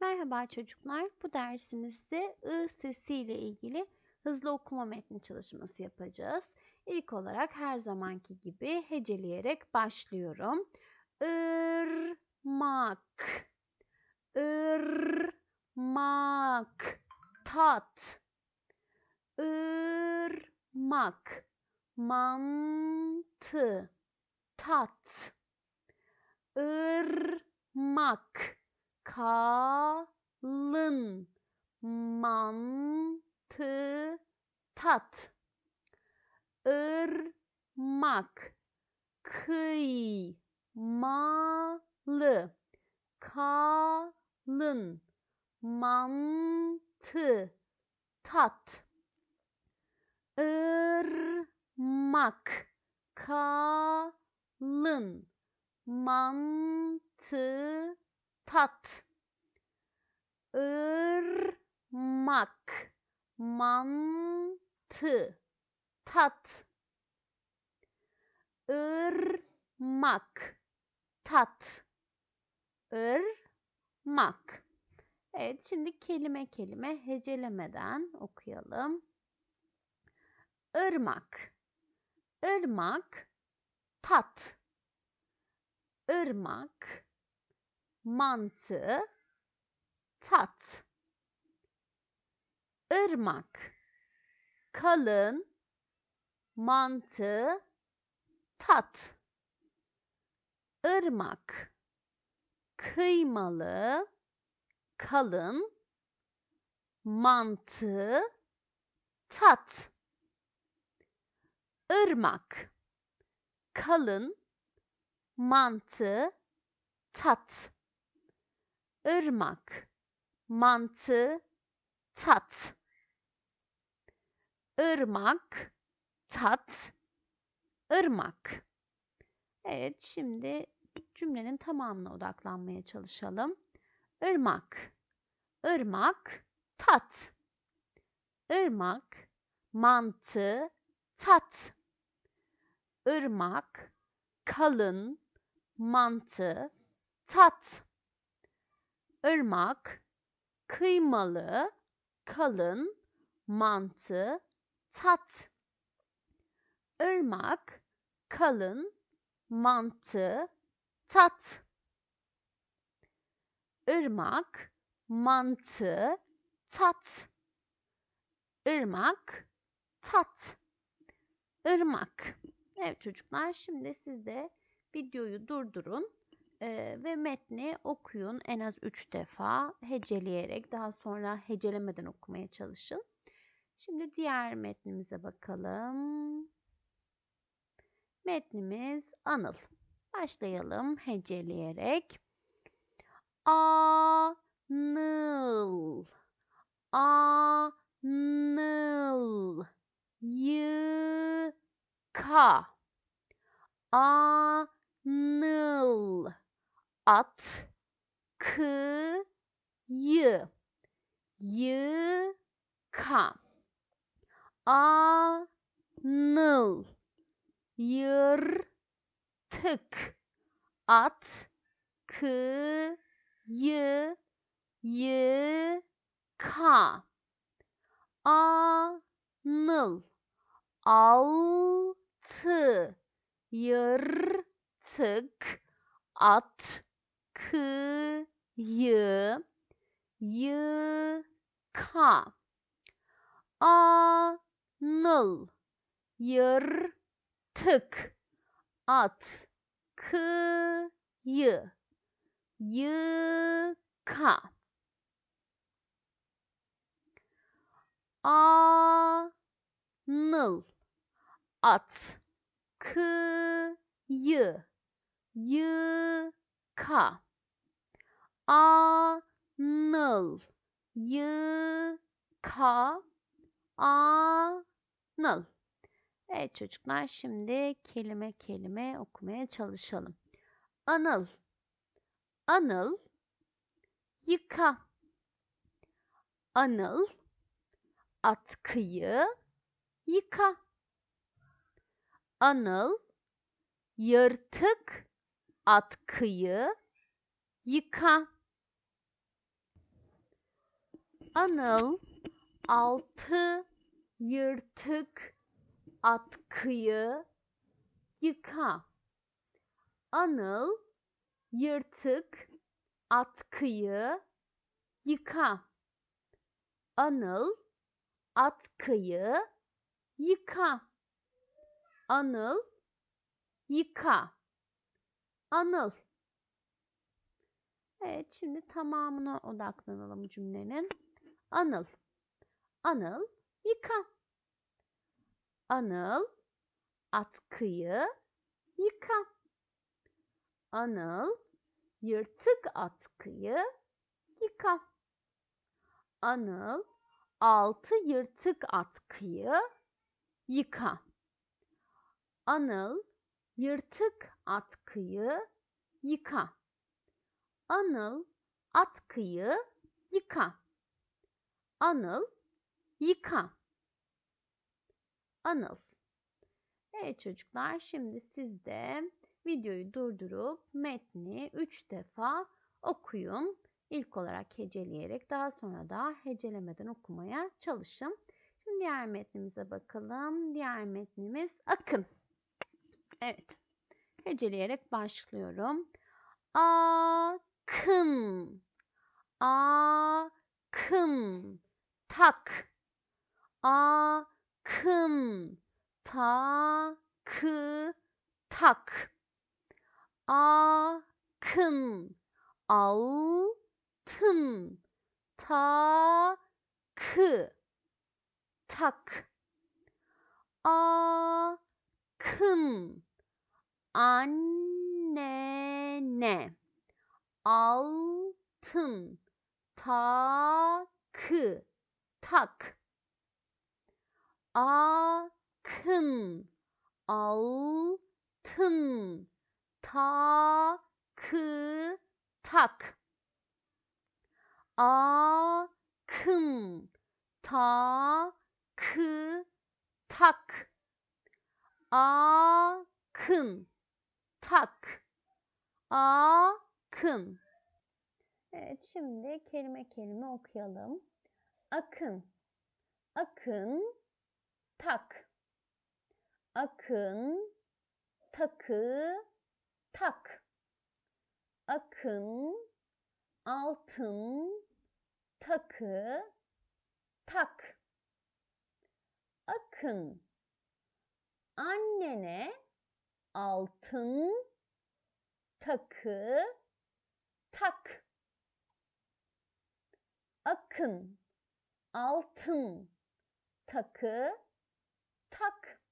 Merhaba çocuklar. Bu dersimizde ı sesi ile ilgili hızlı okuma metni çalışması yapacağız. İlk olarak her zamanki gibi heceleyerek başlıyorum. Irmak, ırmak, tat, ırmak, mantı, tat, ırmak, kalın mantı tat ırmak kıymalı kalın mantı tat ırmak kalın mantı tat. Irmak mantı. Tat. Irmak tat. Irmak Evet şimdi kelime kelime hecelemeden okuyalım. Irmak. Irmak tat. Irmak mantı tat. Irmak kalın. Mantı tat. Irmak kıymalı. Kalın. Mantı tat. Irmak kalın. Mantı tat ırmak mantı. Tat. Irmak tat. Irmak Evet şimdi cümlenin tamamına odaklanmaya çalışalım. Irmak. Irmak tat. Irmak mantı. Tat. Irmak kalın. Mantı. Tat ırmak kıymalı kalın mantı tat. Irmak kalın mantı tat. Irmak mantı tat. Irmak tat. Irmak Evet çocuklar şimdi siz de videoyu durdurun e, ve metni okuyun en az 3 defa heceleyerek daha sonra hecelemeden okumaya çalışın. Şimdi diğer metnimize bakalım. Metnimiz Anıl. Başlayalım heceleyerek. Anıl. Anıl. Yıka. Anıl. At. Kıyı. Yıka. Anıl. Yırtık. At. Kıyı. Yıka. Anıl. Altı. Yırtık. At. Kıyı. Yıka. Anıl. Yırtık. At. Kıyı. Yıka. Anıl. At. Kıyı. Yıka. Anıl. Yıka. Anıl. Evet çocuklar şimdi kelime kelime okumaya çalışalım. Anıl. Anıl. Yıka. Anıl. Atkıyı yıka. Anıl. Yırtık atkıyı yıka. Anıl altı yırtık atkıyı yıka. Anıl yırtık atkıyı yıka. Anıl atkıyı yıka. Anıl yıka. Anıl. Evet şimdi tamamına odaklanalım cümlenin. Anıl. Anıl yıka. Anıl atkıyı yıka. Anıl yırtık atkıyı yıka. Anıl altı yırtık atkıyı yıka. Anıl yırtık atkıyı yıka. Anıl atkıyı yıka. Anıl yıka. Anıl. Evet çocuklar şimdi siz de videoyu durdurup metni 3 defa okuyun. İlk olarak heceleyerek daha sonra da hecelemeden okumaya çalışın. Şimdi diğer metnimize bakalım. Diğer metnimiz akın. Evet. Heceleyerek başlıyorum. Akın. Akın. Tak. Akın. Takı. Tak. Akın. Altın. Takı. Tak. Akın. Annene. Altın. Takı. Tak. Akın. Altın. Takı. Tak. Akın. Takı. Tak. Akın. Tak. Akın. Evet şimdi kelime kelime okuyalım. Akın. Akın. Tak. Akın. Takı. Tak. Akın. Altın. Takı. Tak. Akın. Annene altın takı tak. Akın altın takı tak.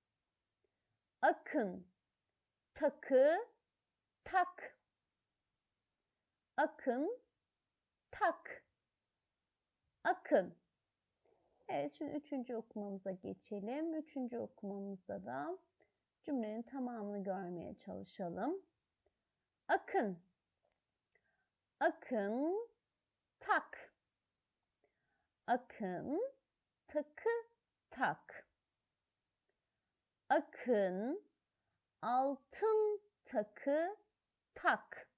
Akın takı tak. Akın tak. Akın. Evet şimdi üçüncü okumamıza geçelim. Üçüncü okumamızda da cümlenin tamamını görmeye çalışalım. Akın. Akın tak. Akın takı tak. Akın altın takı tak.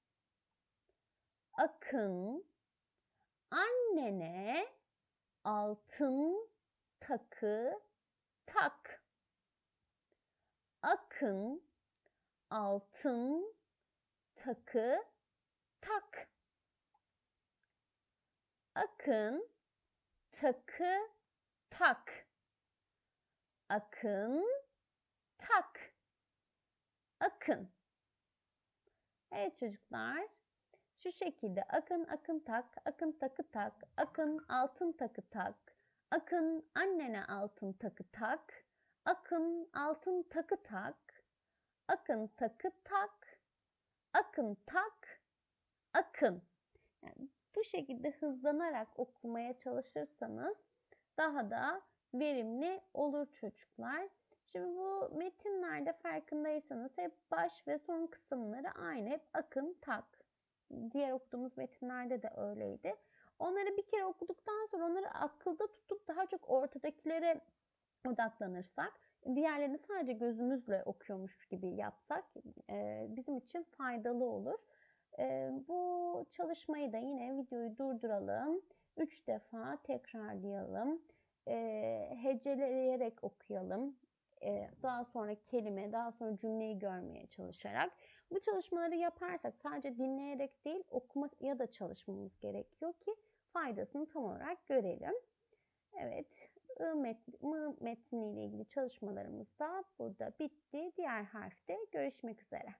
Akın annene altın takı tak. Akın altın takı tak. Akın takı tak. Akın tak. Akın. Evet çocuklar. Şu şekilde akın akın tak, akın takı tak, akın altın takı tak, akın annene altın takı tak, akın altın takı tak, akın takı tak, akın tak, akın. Bu şekilde hızlanarak okumaya çalışırsanız daha da verimli olur çocuklar. Şimdi bu metinlerde farkındaysanız hep baş ve son kısımları aynı. Hep akın tak. Diğer okuduğumuz metinlerde de öyleydi. Onları bir kere okuduktan sonra onları akılda tutup daha çok ortadakilere odaklanırsak, diğerlerini sadece gözümüzle okuyormuş gibi yapsak bizim için faydalı olur. Bu çalışmayı da yine videoyu durduralım. Üç defa tekrarlayalım. Heceleyerek okuyalım. Daha sonra kelime, daha sonra cümleyi görmeye çalışarak. Bu çalışmaları yaparsak sadece dinleyerek değil okumaya da çalışmamız gerekiyor ki faydasını tam olarak görelim. Evet, I metni, M metniyle ilgili çalışmalarımız da burada bitti. Diğer harfte görüşmek üzere.